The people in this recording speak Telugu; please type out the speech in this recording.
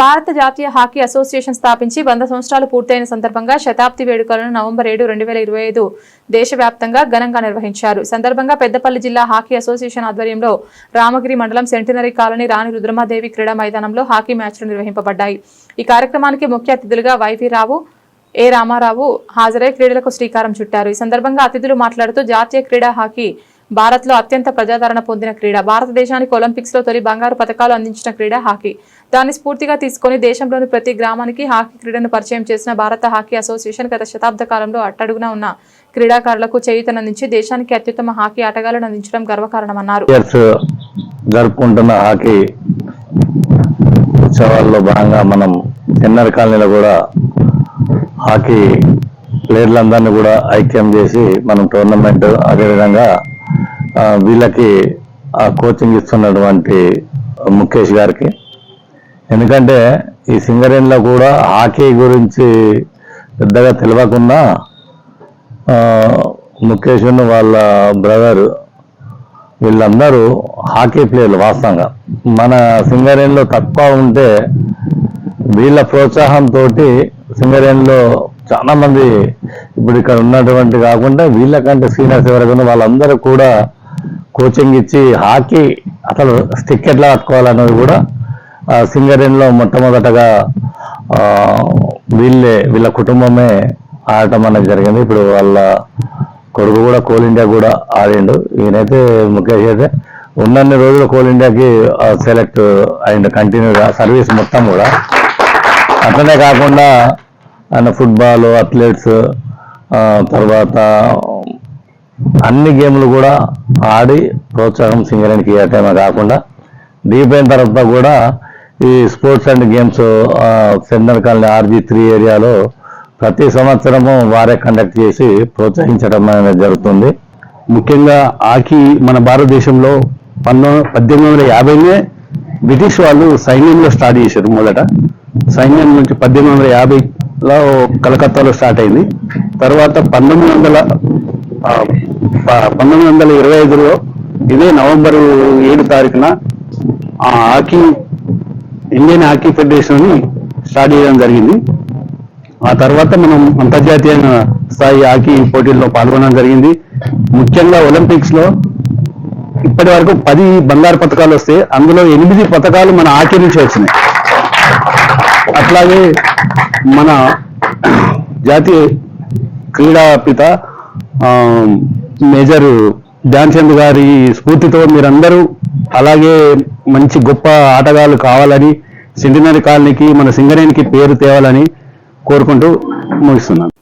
భారత జాతీయ హాకీ అసోసియేషన్ స్థాపించి వంద సంవత్సరాలు పూర్తయిన సందర్భంగా శతాబ్ది వేడుకలను నవంబర్ ఏడు రెండు వేల ఇరవై ఐదు దేశవ్యాప్తంగా ఘనంగా నిర్వహించారు. సందర్భంగా పెద్దపల్లి జిల్లా హాకీ అసోసియేషన్ ఆధ్వర్యంలో రామగిరి మండలం సెంటినరీ కాలనీ రాణి రుద్రమాదేవి క్రీడా మైదానంలో హాకీ మ్యాచ్లు నిర్వహింపబడ్డాయి. ఈ కార్యక్రమానికి ముఖ్య అతిథులుగా వైవి రావు ఏ రామారావు హాజరై క్రీడలకు శ్రీకారం చుట్టారు. ఈ సందర్భంగా అతిథులు మాట్లాడుతూ జాతీయ క్రీడా హాకీ భారత్లో అత్యంత ప్రజాదరణ పొందిన క్రీడ. భారతదేశానికి ఒలింపిక్స్లో తొలి బంగారు పథకాలు అందించిన క్రీడ హాకీ. దాన్ని స్ఫూర్తిగా తీసుకొని దేశంలోని ప్రతి గ్రామానికి హాకీ క్రీడను పరిచయం చేసిన భారత హాకీ అసోసియేషన్ గత శతాబ్ద కాలంలో అట్టడుగున ఉన్న క్రీడాకారులకు చేయూతనందించి దేశానికి అత్యుత్తమ హాకీ ఆటగాళ్ళను అందించడం గర్వకారణమన్నారు. జరుపుకుంటున్న హాకీ ఉత్సవాల్లో భాగంగా మనం ఎన్నర్ కాలనీలో కూడా హాకీ ప్లేయర్లందరినీ కూడా ఐక్యం చేసి మనం టోర్నమెంట్ అదేవిధంగా వీళ్ళకి ఆ కోచింగ్ ఇస్తున్నటువంటి ముఖేష్ గారికి. ఎందుకంటే ఈ సింగరేణిలో కూడా హాకీ గురించి పెద్దగా తెలియకుండా ముఖేష్ను వాళ్ళ బ్రదర్ వీళ్ళందరూ హాకీ ప్లేయర్లు వాస్తవంగా. మన సింగరేణిలో తక్కువ ఉంటే వీళ్ళ ప్రోత్సాహంతో సింగరేణిలో చాలామంది ఇప్పుడు ఇక్కడ ఉన్నటువంటి కాకుండా వీళ్ళకంటే సీనియర్స్ ఎవరైనా వాళ్ళందరూ కూడా కోచింగ్ ఇచ్చి హాకీ అసలు స్టిక్ ఎట్లా పట్టుకోవాలన్నది కూడా ఆ సింగరేణిలో మొట్టమొదటగా వీళ్ళే వీళ్ళ కుటుంబమే ఆడటం అనేది జరిగింది. ఇప్పుడు వాళ్ళ కొడుకు కూడా కోల్ ఇండియా కూడా ఆడిండు. ఈయనైతే ముఖేష్ అయితే ఉన్నన్ని రోజులు కోల్ ఇండియాకి సెలెక్ట్ అయిండు కంటిన్యూగా సర్వీస్ మొత్తం కూడా. అట్లనే కాకుండా ఆయన ఫుట్బాల్ అథ్లెట్స్ తర్వాత అన్ని గేమ్లు కూడా ఆడి ప్రోత్సాహం సింగరేణికి ఇవ్వటమే కాకుండా డీప్ తర్వాత కూడా ఈ sports and games centre colony RG three ఏరియాలో ప్రతి సంవత్సరము వారే కండక్ట్ చేసి ప్రోత్సహించడం అనేది జరుగుతుంది. ముఖ్యంగా హాకీ మన భారతదేశంలో పంతొమ్మిది పద్దెనిమిది వందల యాభైనే బ్రిటిష్ వాళ్ళు సైన్యంలో స్టార్ట్ చేశారు మొదట. సైన్యం నుంచి పద్దెనిమిది వందల యాభైలో కలకత్తాలో స్టార్ట్ అయింది. తర్వాత పంతొమ్మిది వందల పంతొమ్మిది వందల ఇరవై ఐదులో ఇదే నవంబర్ ఏడు తారీఖున ఆ hockey Indian hockey federation start చేయడం జరిగింది. ఆ తర్వాత మనం అంతర్జాతీయ స్థాయి హాకీ పోటీల్లో పాల్గొనడం జరిగింది. ముఖ్యంగా ఒలింపిక్స్లో ఇప్పటి వరకు పది బంగారు పథకాలు వస్తే అందులో ఎనిమిది పథకాలు మన హాకీ నుంచి వచ్చినాయి. అట్లాగే మన జాతీయ క్రీడా పిత మేజర్ ధ్యాన్చంద్ గారి స్ఫూర్తితో మీరందరూ అలాగే మంచి గొప్ప ఆటగాళ్ళు కావాలని సెంటినరీ కాలనీకి మన సింగరేణికి పేరు తేవాలని కోరుకుంటూ ముగిస్తున్నాను.